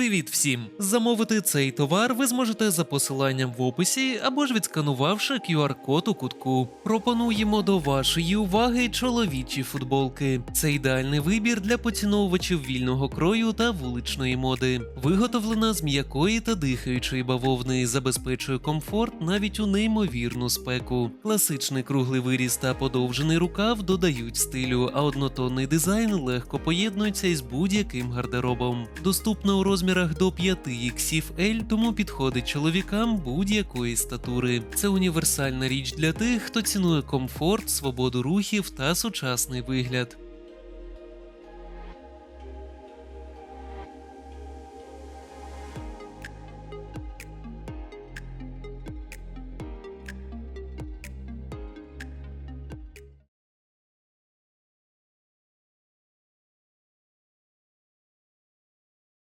Привіт всім! Замовити цей товар ви зможете за посиланням в описі або ж відсканувавши QR-код у кутку. Пропонуємо до вашої уваги чоловічі футболки. Це ідеальний вибір для поціновувачів вільного крою та вуличної моди. Виготовлена з м'якої та дихаючої бавовни, забезпечує комфорт навіть у неймовірну спеку. Класичний круглий виріз та подовжений рукав додають стилю, а однотонний дизайн легко поєднується із будь-яким гардеробом. Доступна у розмірах до 5 XL, тому підходить чоловікам будь-якої статури. Це універсальна річ для тих, хто цінує комфорт, свободу рухів та сучасний вигляд.